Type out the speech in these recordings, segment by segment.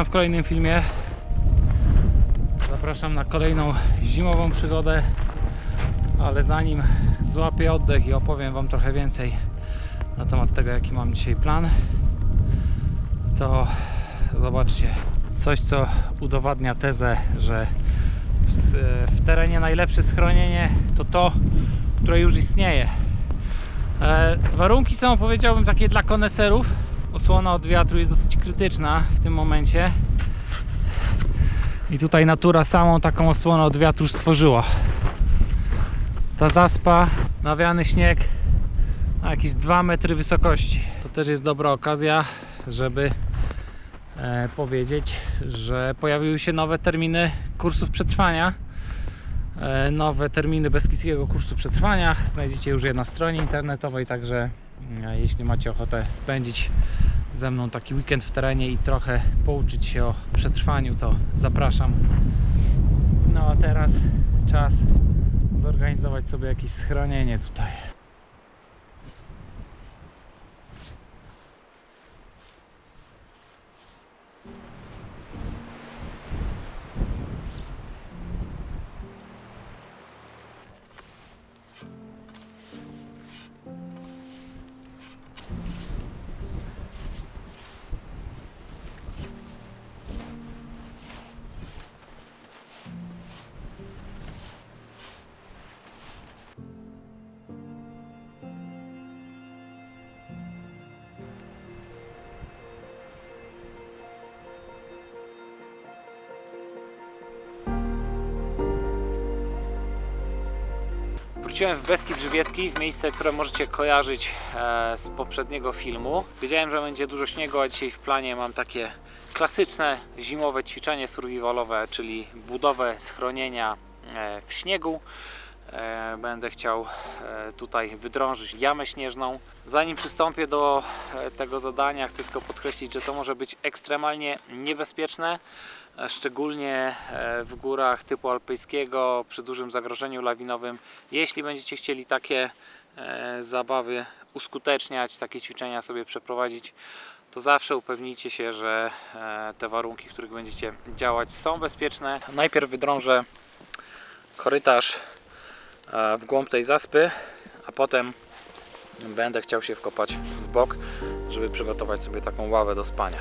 witam w kolejnym filmie. Zapraszam na kolejną zimową przygodę, ale zanim złapię oddech i opowiem Wam trochę więcej na temat tego, jaki mam dzisiaj plan, to zobaczcie, coś co udowadnia tezę, że w, w terenie najlepsze schronienie to to, które już istnieje. E, warunki są, powiedziałbym, takie dla koneserów. Osłona od wiatru jest dosyć krytyczna w tym momencie. I tutaj natura samą taką osłonę od wiatru stworzyła. Ta zaspa, nawiany śnieg na jakieś 2 metry wysokości. To też jest dobra okazja, żeby e, powiedzieć, że pojawiły się nowe terminy kursów przetrwania. E, nowe terminy Beskidzkiego kursu przetrwania znajdziecie już je na stronie internetowej, także jeśli macie ochotę spędzić ze mną taki weekend w terenie i trochę pouczyć się o przetrwaniu, to zapraszam. No a teraz czas zorganizować sobie jakieś schronienie tutaj. Wróciłem w Beskid Żywiecki, w miejsce, które możecie kojarzyć e, z poprzedniego filmu. Wiedziałem, że będzie dużo śniegu, a dzisiaj w planie mam takie klasyczne zimowe ćwiczenie survivalowe, czyli budowę schronienia e, w śniegu. E, Będę chciał tutaj wydrążyć jamę śnieżną. Zanim przystąpię do tego zadania, chcę tylko podkreślić, że to może być ekstremalnie niebezpieczne, szczególnie e, w górach typu alpejskiego, przy dużym zagrożeniu lawinowym. Jeśli będziecie chcieli takie e, zabawy uskuteczniać, takie ćwiczenia sobie przeprowadzić, to zawsze upewnijcie się, że e, te warunki, w których będziecie działać, są bezpieczne. Najpierw wydrążę korytarz e, w głąb tej zaspy, a potem będę chciał się wkopać w bok, żeby przygotować sobie taką ławę do spania.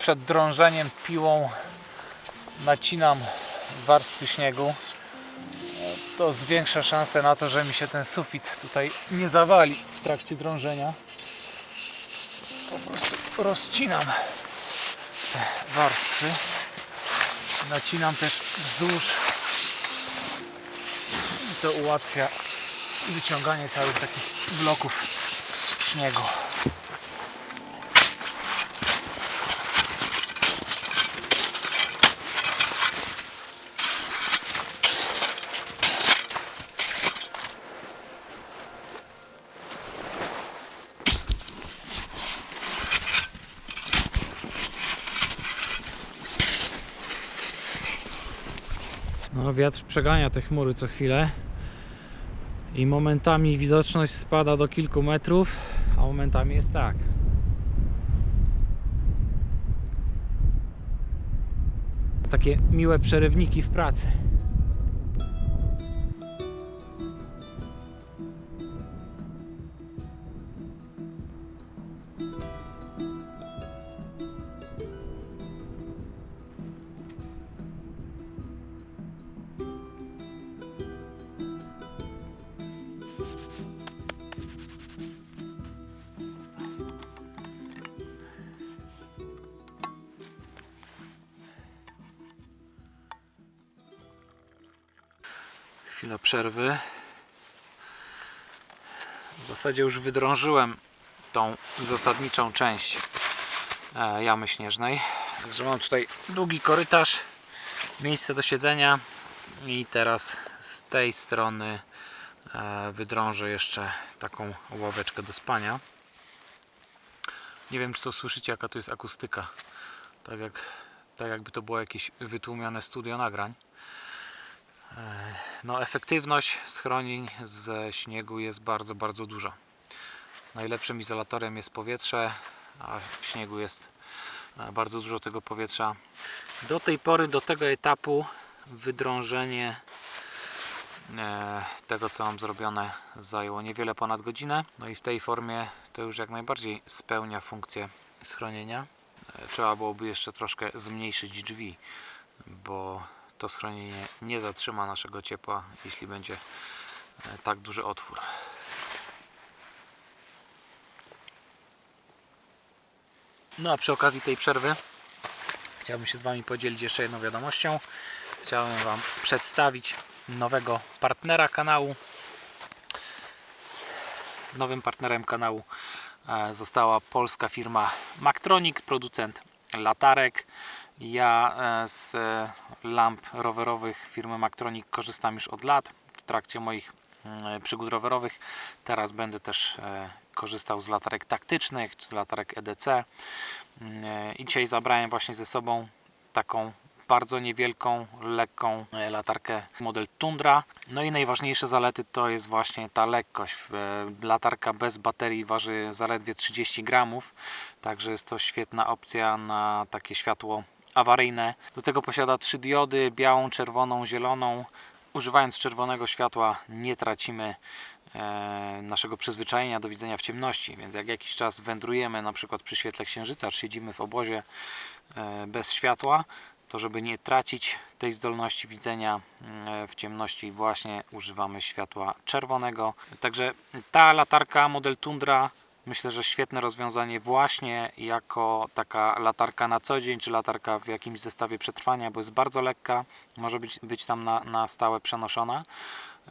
Przed drążeniem piłą nacinam warstwy śniegu. To zwiększa szanse na to, że mi się ten sufit tutaj nie zawali w trakcie drążenia. Po prostu rozcinam te warstwy. Nacinam też wzdłuż. I to ułatwia wyciąganie całych takich bloków śniegu. No, wiatr przegania te chmury co chwilę i momentami widoczność spada do kilku metrów, a momentami jest tak. Takie miłe przerywniki w pracy. Przerwy. W zasadzie już wydrążyłem tą zasadniczą część e, jamy śnieżnej. Także mam tutaj długi korytarz, miejsce do siedzenia i teraz z tej strony e, wydrążę jeszcze taką ławeczkę do spania. Nie wiem czy to słyszycie jaka tu jest akustyka. Tak, jak, tak jakby to było jakieś wytłumione studio nagrań. No efektywność schronień ze śniegu jest bardzo, bardzo duża. Najlepszym izolatorem jest powietrze, a w śniegu jest e, bardzo dużo tego powietrza. Do tej pory, do tego etapu wydrążenie e, tego co mam zrobione zajęło niewiele ponad godzinę. No i w tej formie to już jak najbardziej spełnia funkcję schronienia. E, Trzeba byłoby jeszcze troszkę zmniejszyć drzwi, bo to schronienie nie zatrzyma naszego ciepła, jeśli będzie e, tak duży otwór. No a przy okazji tej przerwy chciałbym się z Wami podzielić jeszcze jedną wiadomością. Chciałem Wam przedstawić nowego partnera kanału. Nowym partnerem kanału e, została polska firma Maktronic, producent latarek. Ja e, z e, lamp rowerowych firmy Maktronic korzystam już od lat w trakcie moich mm, przygód rowerowych. Teraz będę też e, korzystał z latarek taktycznych, z latarek EDC. Mm, e, I dzisiaj zabrałem właśnie ze sobą taką bardzo niewielką, lekką e, latarkę model Tundra. No i najważniejsze zalety to jest właśnie ta lekkość. E, Latarka bez baterii waży zaledwie 30 gramów, także jest to świetna opcja na takie światło awaryjne. Do tego posiada trzy diody, białą, czerwoną, zieloną. Używając czerwonego światła nie tracimy e, naszego przyzwyczajenia do widzenia w ciemności, więc jak jakiś czas wędrujemy na przykład przy świetle księżyca, czy siedzimy w obozie e, bez światła, to żeby nie tracić tej zdolności widzenia e, w ciemności właśnie używamy światła czerwonego. Także ta latarka model Tundra myślę, że świetne rozwiązanie właśnie jako taka latarka na co dzień, czy latarka w jakimś zestawie przetrwania, bo jest bardzo lekka, może być, być tam na, na stałe przenoszona.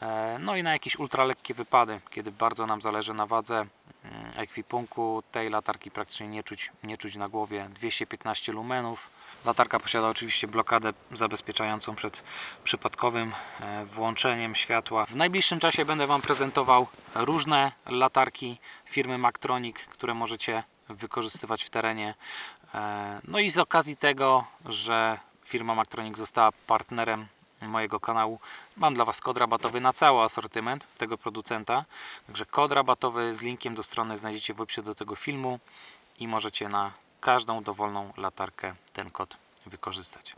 E, No i na jakieś ultralekkie wypady, kiedy bardzo nam zależy na wadze mm, ekwipunku, tej latarki praktycznie nie czuć, nie czuć na głowie. 215 lumenów. Latarka posiada oczywiście blokadę zabezpieczającą przed przypadkowym e, włączeniem światła. W najbliższym czasie będę Wam prezentował różne latarki firmy Maktronic, które możecie wykorzystywać w terenie. E, No i z okazji tego, że firma Maktronic została partnerem mojego kanału, mam dla Was kod rabatowy na cały asortyment tego producenta. Także kod rabatowy z linkiem do strony znajdziecie w opisie do tego filmu i możecie na każdą dowolną latarkę ten kod wykorzystać.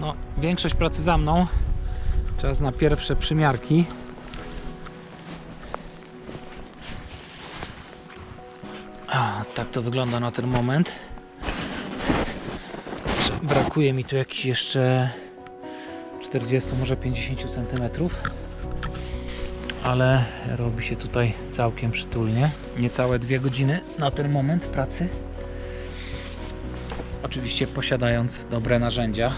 No, większość pracy za mną. Czas na pierwsze przymiarki. A, tak to wygląda na ten moment. Brakuje mi tu jakichś jeszcze 40, może 50 cm. Ale robi się tutaj całkiem przytulnie. Niecałe dwie godziny na ten moment pracy. Oczywiście posiadając dobre narzędzia.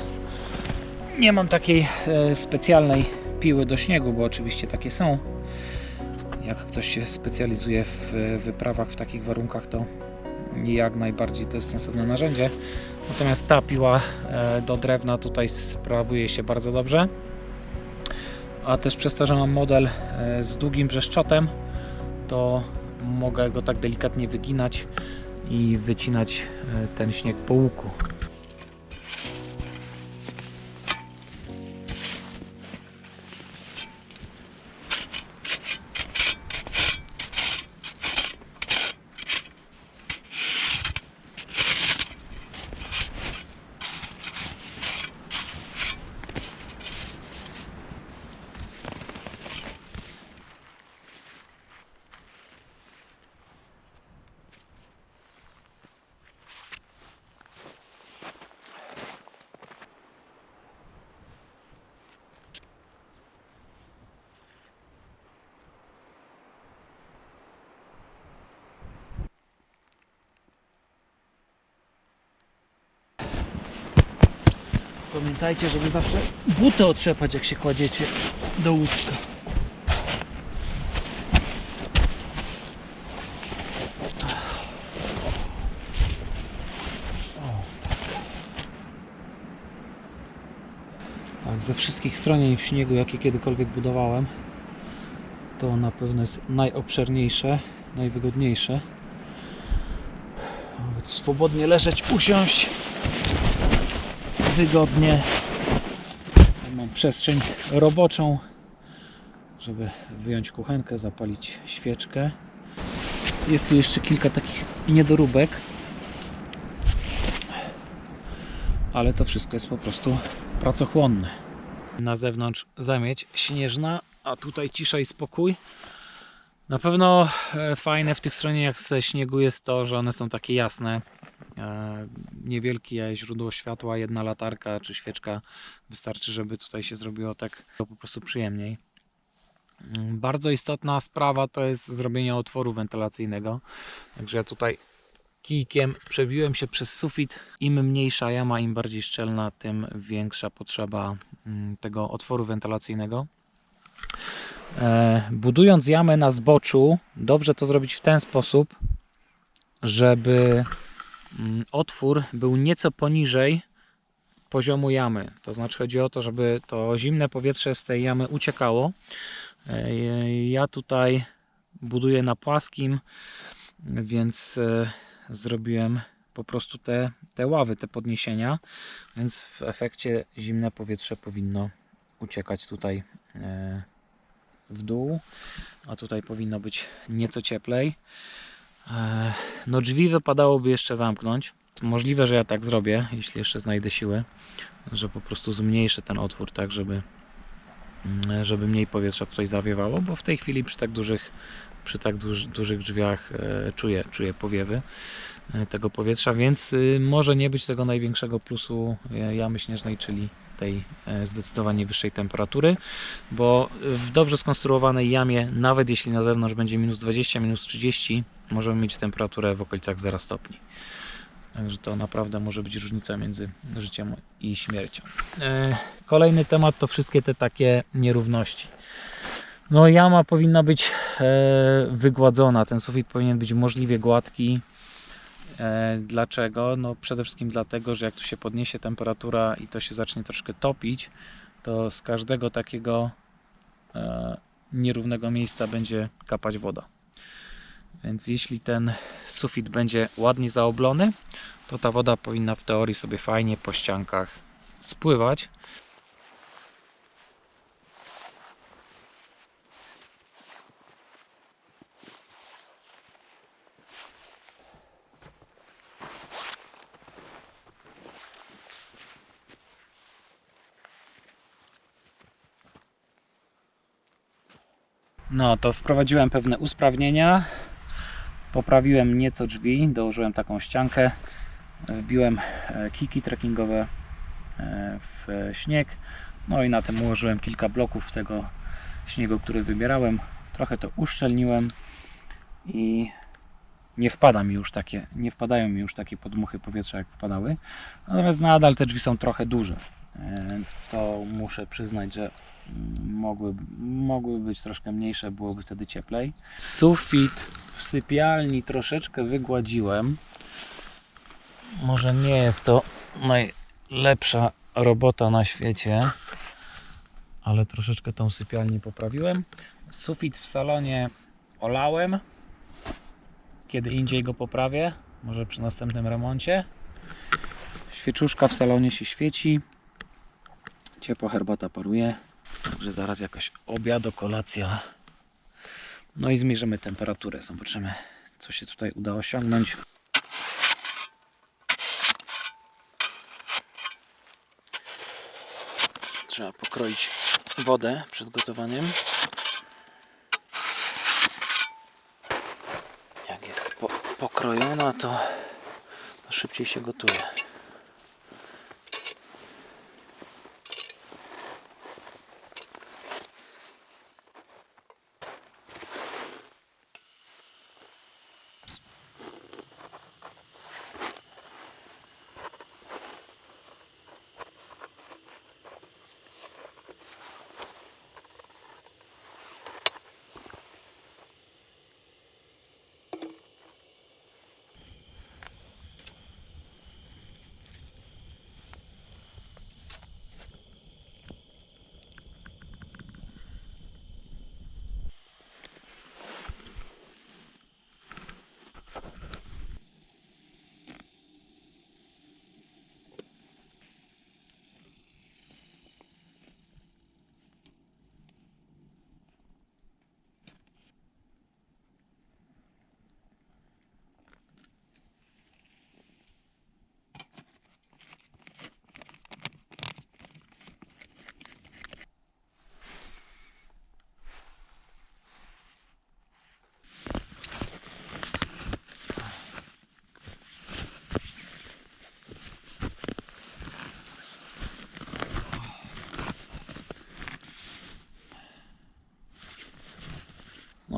Nie mam takiej e, specjalnej piły do śniegu, bo oczywiście takie są. Jak ktoś się specjalizuje w e, wyprawach w takich warunkach, to jak najbardziej to jest sensowne narzędzie. Natomiast ta piła e, do drewna tutaj sprawuje się bardzo dobrze. A też przez to, że mam model z długim brzeszczotem, to mogę go tak delikatnie wyginać i wycinać ten śnieg po łuku. Pamiętajcie, żeby zawsze buty otrzepać, jak się kładziecie do łóżka. Tak, ze wszystkich stronień w śniegu, jakie kiedykolwiek budowałem, to na pewno jest najobszerniejsze, najwygodniejsze. Mogę tu swobodnie leżeć, usiąść wygodnie. Mam przestrzeń roboczą, żeby wyjąć kuchenkę, zapalić świeczkę. Jest tu jeszcze kilka takich niedoróbek, ale to wszystko jest po prostu pracochłonne. Na zewnątrz zamieć śnieżna, a tutaj cisza i spokój. Na pewno e, fajne w tych stroniach ze śniegu jest to, że one są takie jasne. E, Niewielkie źródło światła, jedna latarka czy świeczka wystarczy, żeby tutaj się zrobiło tak po prostu przyjemniej. Mm, Bardzo istotna sprawa to jest zrobienie otworu wentylacyjnego. Także ja tutaj kijkiem przebiłem się przez sufit. Im mniejsza jama, im bardziej szczelna, tym większa potrzeba mm, tego otworu wentylacyjnego. E, budując jamę na zboczu, dobrze to zrobić w ten sposób, żeby otwór był nieco poniżej poziomu jamy. To znaczy chodzi o to, żeby to zimne powietrze z tej jamy uciekało. E, Ja tutaj buduję na płaskim, więc e, zrobiłem po prostu te, te ławy, te podniesienia, więc w efekcie zimne powietrze powinno uciekać tutaj e, w dół, a tutaj powinno być nieco cieplej. E, No drzwi wypadałoby jeszcze zamknąć. Możliwe, że ja tak zrobię, jeśli jeszcze znajdę siły, że po prostu zmniejszę ten otwór tak, żeby, mm, żeby mniej powietrza tutaj zawiewało, bo w tej chwili przy tak dużych, przy tak duż, dużych drzwiach e, czuję, czuję powiewy e, tego powietrza, więc y, może nie być tego największego plusu jamy śnieżnej, czyli tej zdecydowanie wyższej temperatury, bo w dobrze skonstruowanej jamie, nawet jeśli na zewnątrz będzie minus 20, minus 30, możemy mieć temperaturę w okolicach 0 stopni. Także to naprawdę może być różnica między życiem i śmiercią. E, Kolejny temat to wszystkie te takie nierówności. No jama powinna być e, wygładzona, ten sufit powinien być możliwie gładki. E, Dlaczego? No przede wszystkim dlatego, że jak tu się podniesie temperatura i to się zacznie troszkę topić, to z każdego takiego nierównego miejsca będzie kapać woda. Więc jeśli ten sufit będzie ładnie zaoblony, to ta woda powinna w teorii sobie fajnie po ściankach spływać. No to wprowadziłem pewne usprawnienia. Poprawiłem nieco drzwi, dołożyłem taką ściankę, wbiłem e, kiki trekkingowe e, w śnieg, no i na tym ułożyłem kilka bloków tego śniegu, który wybierałem. Trochę to uszczelniłem i nie wpada mi już takie, nie wpadają mi już takie podmuchy powietrza jak wpadały. Natomiast nadal te drzwi są trochę duże. E, To muszę przyznać, że mm, mogły, mogły być troszkę mniejsze, byłoby wtedy cieplej. Sufit w sypialni troszeczkę wygładziłem. Może nie jest to najlepsza robota na świecie, ale troszeczkę tą sypialnię poprawiłem. Sufit w salonie olałem. Kiedy indziej go poprawię, może przy następnym remoncie. Świeczuszka w salonie się świeci. Ciepła herbata paruje. Także zaraz jakaś obiad, kolacja. No i zmierzymy temperaturę. Zobaczymy, co się tutaj uda osiągnąć. Trzeba pokroić wodę przed gotowaniem. Jak jest po, pokrojona, to szybciej się gotuje.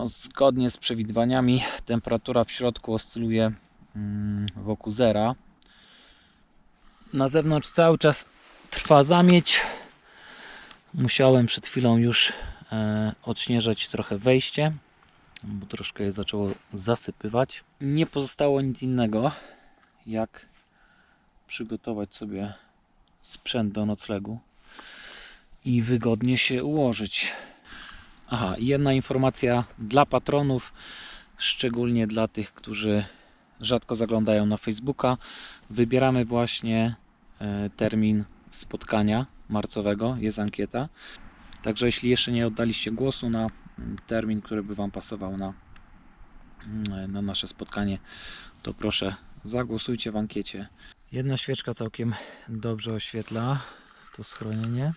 No, zgodnie z przewidywaniami temperatura w środku oscyluje mm, wokół zera. Na zewnątrz cały czas trwa zamieć. Musiałem przed chwilą już e, odśnieżać trochę wejście, bo troszkę je zaczęło zasypywać. Nie pozostało nic innego, jak przygotować sobie sprzęt do noclegu i wygodnie się ułożyć. Aha, i jedna informacja dla patronów, szczególnie dla tych, którzy rzadko zaglądają na Facebooka. Wybieramy właśnie e, termin spotkania marcowego, jest ankieta. Także jeśli jeszcze nie oddaliście głosu na mm, termin, który by Wam pasował na, mm, na nasze spotkanie, to proszę zagłosujcie w ankiecie. Jedna świeczka całkiem dobrze oświetla to schronienie.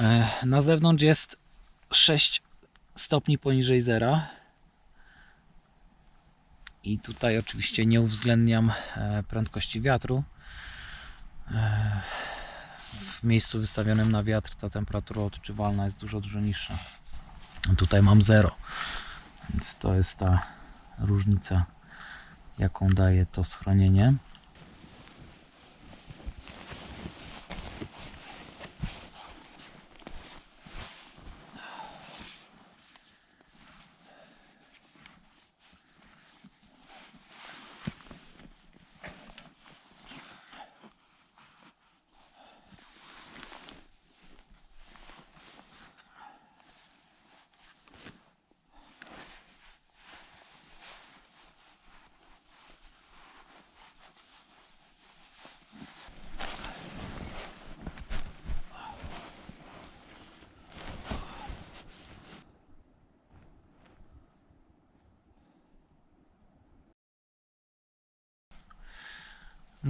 E, Na zewnątrz jest 6 stopni poniżej zera. I tutaj oczywiście nie uwzględniam e, prędkości wiatru. E, W miejscu wystawionym na wiatr ta temperatura odczuwalna jest dużo, dużo niższa. Tutaj mam 0, więc to jest ta różnica, jaką daje to schronienie.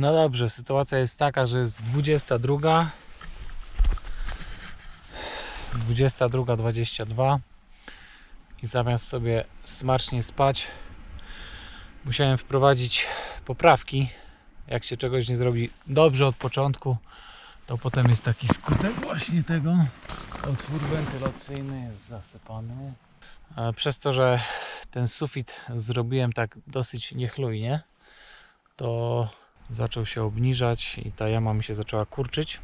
No dobrze, sytuacja jest taka, że jest 22. 22.22 i zamiast sobie smacznie spać, musiałem wprowadzić poprawki. Jak się czegoś nie zrobi dobrze od początku, to potem jest taki skutek właśnie tego. Otwór wentylacyjny jest zasypany. Przez to, że ten sufit zrobiłem tak dosyć niechlujnie, to zaczął się obniżać i ta jama mi się zaczęła kurczyć.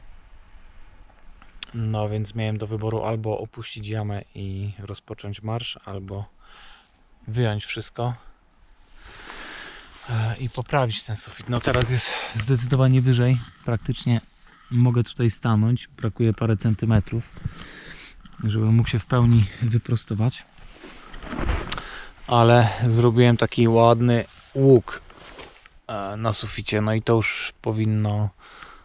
No więc miałem do wyboru albo opuścić jamę i rozpocząć marsz, albo wyjąć wszystko e, i poprawić ten sufit. No teraz jest zdecydowanie wyżej. Praktycznie mogę tutaj stanąć. Brakuje parę centymetrów, żebym mógł się w pełni wyprostować. Ale zrobiłem taki ładny łuk na suficie. No i to już powinno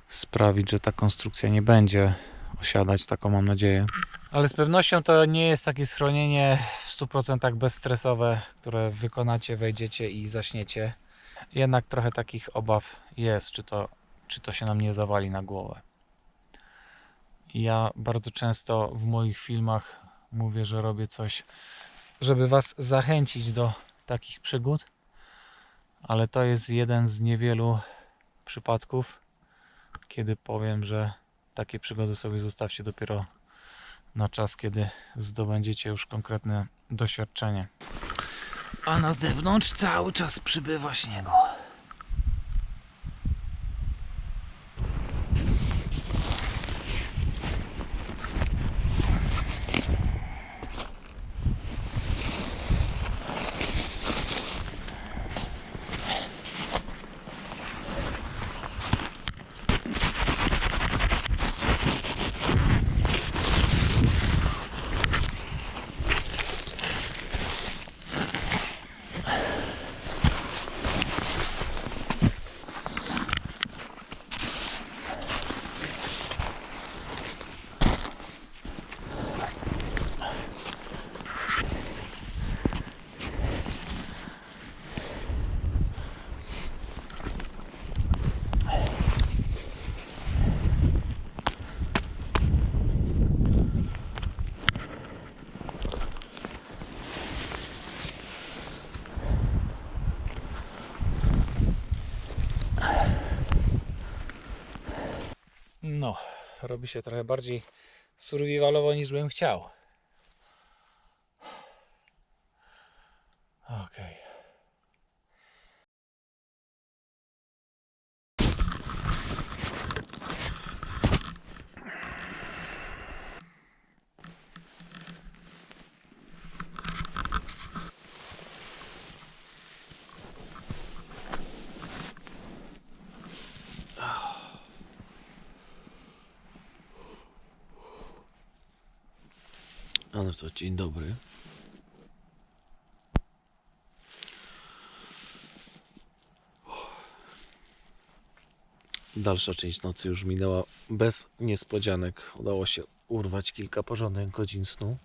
sprawić, że ta konstrukcja nie będzie osiadać, taką mam nadzieję. Ale z pewnością to nie jest takie schronienie w 100% bezstresowe, które wykonacie, wejdziecie i zaśniecie. Jednak trochę takich obaw jest, czy to, czy to się nam nie zawali na głowę. Ja bardzo często w moich filmach mówię, że robię coś, żeby Was zachęcić do takich przygód, ale to jest jeden z niewielu przypadków, kiedy powiem, że takie przygody sobie zostawcie dopiero na czas, kiedy zdobędziecie już konkretne doświadczenie. A na zewnątrz cały czas przybywa śniegu. No, robi się trochę bardziej survivalowo niż bym chciał. Okej. A no to dzień dobry. Dalsza część nocy już minęła bez niespodzianek. Udało się urwać kilka porządnych godzin snu.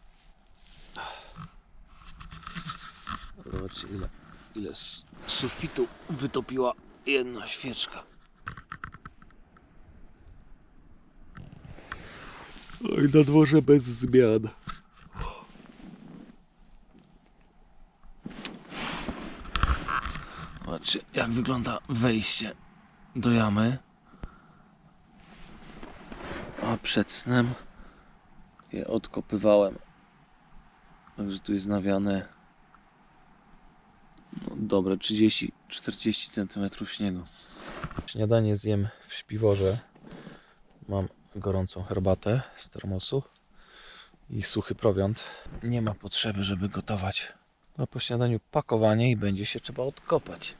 Zobaczcie ile, ile z sufitu wytopiła jedna świeczka. Oj, na dworze bez zmian. Zobaczcie, jak wygląda wejście do jamy. A przed snem je odkopywałem. Także tu jest nawiane no, dobre 30-40 cm śniegu. Śniadanie zjem w śpiworze. Mam gorącą herbatę z termosu i suchy prowiant. Nie ma potrzeby, żeby gotować. A po śniadaniu pakowanie i będzie się trzeba odkopać.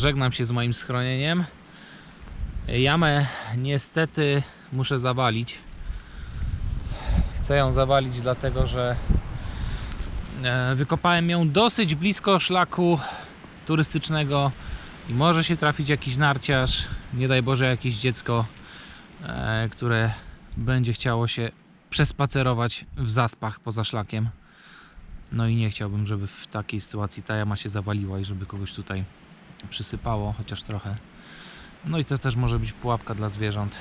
żegnam się z moim schronieniem. Jamę niestety muszę zawalić. Chcę ją zawalić dlatego, że e, wykopałem ją dosyć blisko szlaku turystycznego i może się trafić jakiś narciarz, nie daj Boże jakieś dziecko, e, które będzie chciało się przespacerować w zaspach poza szlakiem. No i nie chciałbym, żeby w takiej sytuacji ta jama się zawaliła i żeby kogoś tutaj przysypało, chociaż trochę. No i to też może być pułapka dla zwierząt.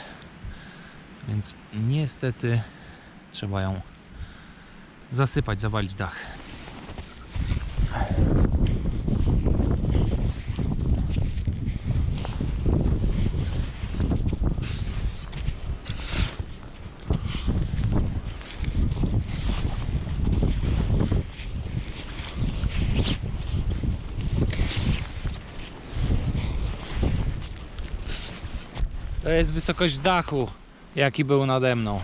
Więc niestety trzeba ją zasypać, zawalić dach. Jest wysokość dachu, jaki był nade mną.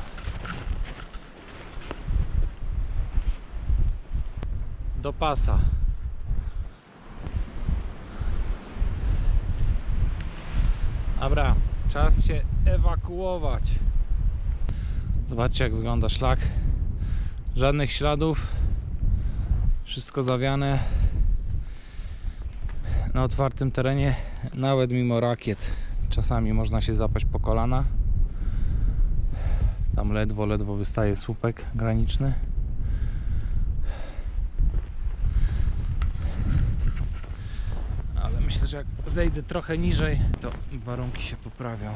Do pasa. Dobra, czas się ewakuować. Zobaczcie jak wygląda szlak. Żadnych śladów. Wszystko zawiane na otwartym terenie, nawet mimo rakiet. Czasami można się zapaść po kolana. Tam ledwo, ledwo wystaje słupek graniczny. Ale myślę, że jak zejdę trochę niżej, to warunki się poprawią.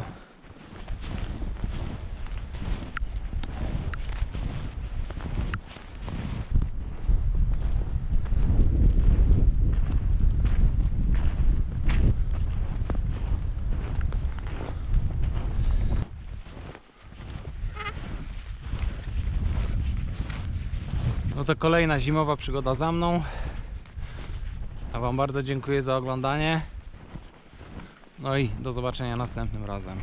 To kolejna zimowa przygoda za mną. A Wam bardzo dziękuję za oglądanie. No i do zobaczenia następnym razem.